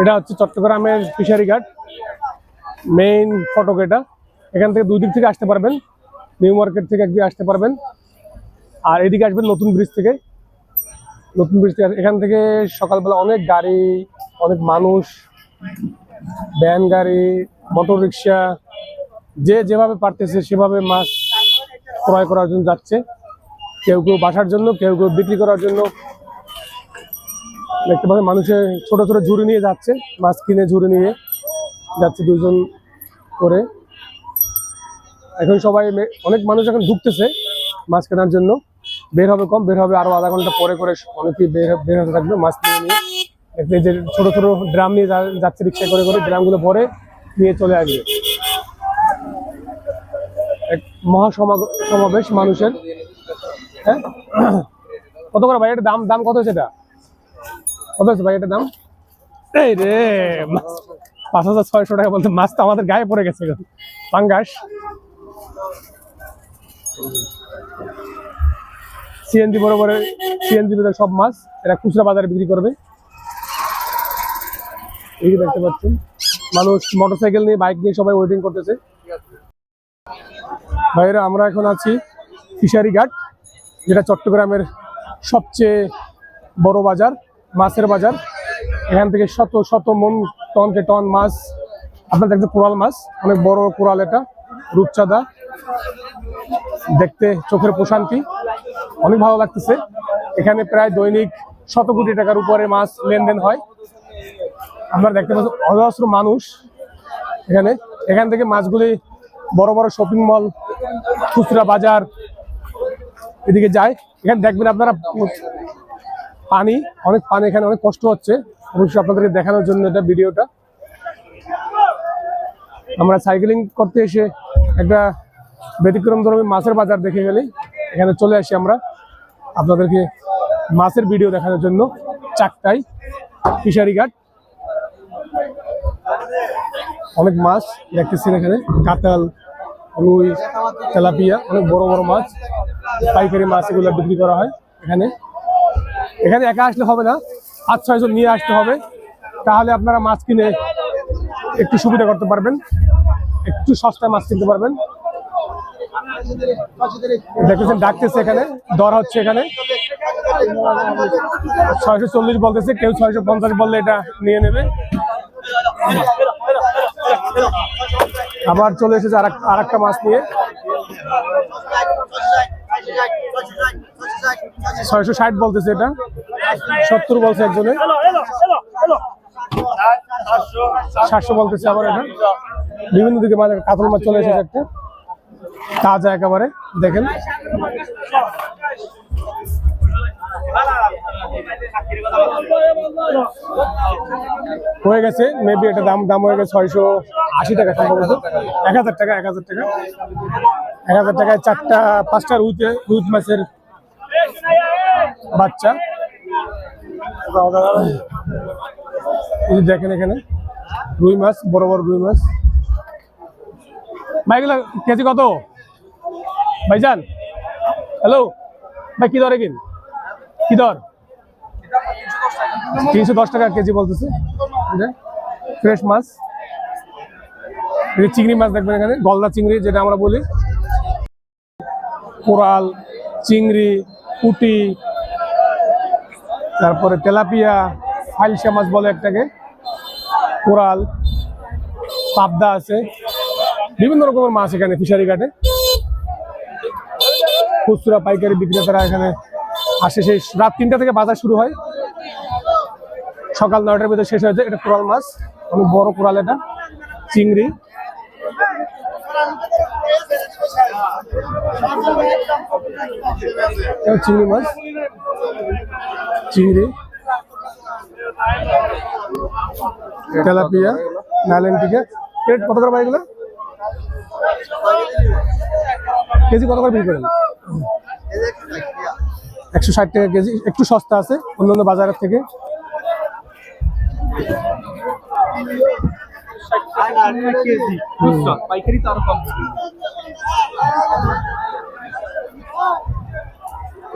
এটা হচ্ছে চট্টগ্রামের ফিশারি ঘাট মেইন ফটক এটা। এখান থেকে দুই দিক থেকে আসতে পারবেন নিউ মার্কেট থেকে একদিকে আসতে পারবেন। আর এদিকে আসবেন নতুন ব্রিজ থেকে। নতুন ব্রিজ থেকে, এখান থেকে সকালবেলা অনেক গাড়ি, অনেক মানুষ ভ্যান গাড়ি মোটর রিক্সা যে যেভাবে পারতেছে সেভাবে মাছ ক্রয় করার জন্য যাচ্ছে। কেউ কেউ বাসার জন্য, কেউ কেউ বিক্রি করার জন্য। দেখতে পাবেন মানুষের ছোট ছোট ঝুড়ি নিয়ে যাচ্ছে, মাছ কিনে ঝুড়ি নিয়ে যাচ্ছে দুজন করে। এখন সবাই অনেক মানুষ এখন ঢুকতেছে মাছ কেনার জন্য। বের হবে কম, বের হবে আরও আধা ঘণ্টা পরে করে অনেকেই বের বের হতে থাকবে মাছ নিয়ে। দেখবে যে ছোট ছোট ড্রাম নিয়ে যাচ্ছে রিক্সা করে করে, ড্রামগুলো ভরে নিয়ে চলে আসবে। এক মহাসমাগ- সমাবেশ মানুষের। হ্যাঁ? কত করে ভাই? এটার দাম দাম কত এটা? কত হচ্ছে ভাই এটার দাম? এই রে পাঁচ হাজার ছয়শো টাকা বলতে মাছ তো আমাদের গায়ে পড়ে গেছে। পাঙ্গাস। সিএনজি বরাবর সিএনজি ভিতরে সব মাছ, এরা খুচরা বাজারে বিক্রি করবে। এই দেখতে পাচ্ছেন, মানুষ মোটরসাইকেল নিয়ে বাইক নিয়ে সবাই ওয়েটিং করতেছে। ভাইরা আমরা এখন আছি ফিশারি ঘাট যেটা চট্টগ্রামের সবচেয়ে বড় বাজার। মাছের বাজার। এখান থেকে শত শত মন টনকে টন মাছ আপনার দেখতে কোরাল মাছ, অনেক বড় কোরাল এটা, রূপচাঁদা। দেখতে চোখের প্রশান্তি, অনেক ভালো লাগতেছে। এখানে প্রায় দৈনিক শত কোটি টাকার উপরে মাছ লেনদেন হয়। আপনারা দেখতে পাচ্ছেন, অজস্র মানুষ এখানে। এখান থেকে মাছগুলি বড় বড় শপিং মল খুচরা বাজার এদিকে যায়। এখানে দেখবেন আপনারা পানি, অনেক পানি এখানে অনেক কষ্ট হচ্ছে। অবশ্যই আপনাদেরকে দেখানোর জন্য এটা ভিডিওটা। আমরা সাইকেলিং করতে এসে একটা ব্যতিক্রম ধর্মী মাছের বাজার দেখে গেলেই এখানে চলে আসি আমরা। আপনাদেরকে মাছের ভিডিও দেখানোর জন্য চাকটাই ফিশারি ঘাট অনেক মাছ দেখতেছেন এখানে। কাতাল রুই, তেলাপিয়া, অনেক বড় বড় মাছ। পাইকারি মাছ এগুলো বিক্রি করা হয় এখানে। এখানে একা আসলে হবে না। পাঁচ ছয়জন নিয়ে আসতে হবে। তাহলে আপনারা মাছ কিনে একটু সুবিধা করতে পারবেন। একটু সস্তায় মাছ কিনতে পারবেন। দেখতেছেন, ডাকতেছে এখানে। দর হচ্ছে এখানে। ছয়শো চল্লিশ বলতেছে, কেউ ছয়শো পঞ্চাশ বললে এটা নিয়ে নেবে। আবার চলে এসেছে আর একটা মাছ নিয়ে। ছয়শো ষাট বলতেছে এটা। সত্তর বলছে একজনে। সাতশো বলতেছে আবার এটা। বিভিন্ন দিকে মাছ কাতল মাছ চলে এসেছে একটা। তাজা একেবারে দেখেন। হয়ে গেছে মেবি এটা দাম দাম হয়ে গেছে ছয়শো আশি টাকা সম্ভবত। এক হাজার টাকা এক হাজার টাকা। এক হাজার টাকায় চারটা পাঁচটা রুইতে রুইত মাছের বাচ্চা। দেখেন এখানে, রুই মাছ, বড় বড় রুই মাছ। ভাই, এগুলো কেজি কত? ভাইজান হ্যালো ভাই, কি দরে কিন কি দর? তিনশো দশ টাকা কেজি বলতেছে। ফ্রেশ মাছ। চিংড়ি মাছ দেখবেন এখানে, গলদা চিংড়ি যেটা আমরা বলি। কোরাল, চিংড়ি, পুটি তারপরে তেলাপিয়া ফাইলসা মাছ বলে একটাকে। কোরাল, পাবদা আছে। বিভিন্ন রকমের মাছ এখানে, ফিশারি ঘাটে। খুচরা পাইকারি বিক্রেতারা এখানে আসে। সেই রাত তিনটা থেকে বাজার শুরু হয়। সকাল নয়টার ভিতরে শেষ হয়েছে এটা কোরাল মাছ। অনেক বড় কোরাল এটা। চিংড়ি। চিংড়ি মাছ। চিংড়ি, তেলাপিয়া নাইলেন টিকে প্লেট কত করে পাই কেজি কত করে বিক্রি করেন? একশো ষাট টাকা কেজি, একটু সস্তা আছে অন্যান্য বাজারের থেকে।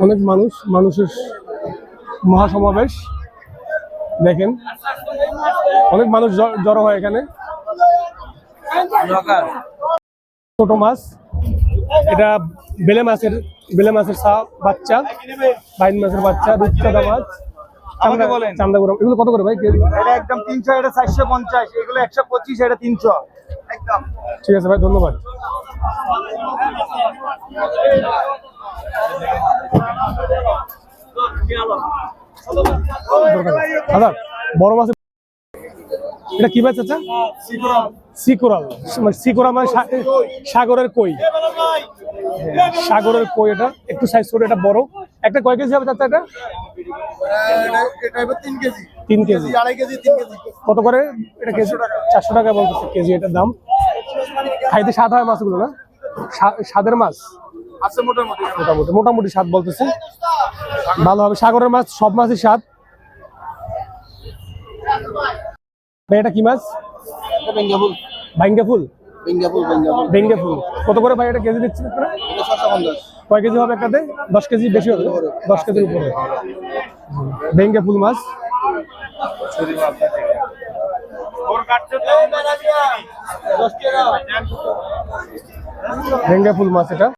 অনেক মানুষ, মানুষের মহাসমাবেশ। দেখেন অনেক মানুষ জড়ো হয় এখানে। ছোট মাছ এটা বেলে মাছের বেলে মাছের সা বাচ্চা বাইন মাছের বাচ্চা রূপচাঁদা মাছ। চান্দাগুড়া এগুলো কত করে ভাই? এটা একদম তিনশো এটা চারশো পঞ্চাশ এগুলো একশো পঁচিশ এটা তিনশো। একদম। ঠিক আছে ভাই ধন্যবাদ। দাদা বড় মাছ এটা কি মাছ আচ্ছা সিকোরাল মানে সিকোরা মানে সাগরের কই। সাগরের কই এটা। একটু সাইজ ছোট এটা বড়। একটা কয় কেজি হবে চাচা এটা? তিন কেজি। কত করে? এটা কেজি? চারশো টাকা বলতেছে কেজি এটার দাম। খাইতে স্বাদ হয় মাছগুলো না? স্বাদের মাছ? মোটামুটি। মোটামুটি মোটামুটি স্বাদ বলতেছে। ভালো হবে। সাগরের মাছ সব মাছই স্বাদ ভাই এটা কি মাছ? বেঙ্গাবুল ভাইঙ্গা ফুল। বেঙ্গাবুল বেঙ্গাবুল ভেঙ্গে ফুল কত করে ভাই এটা কেজি কয় কেজি হবে একটাতে দশ কেজি বেশি হবে দশ কেজির উপরে। ভেঙ্গে ফুল মাছ। ভেঙ্গে ফুল মাছ এটা।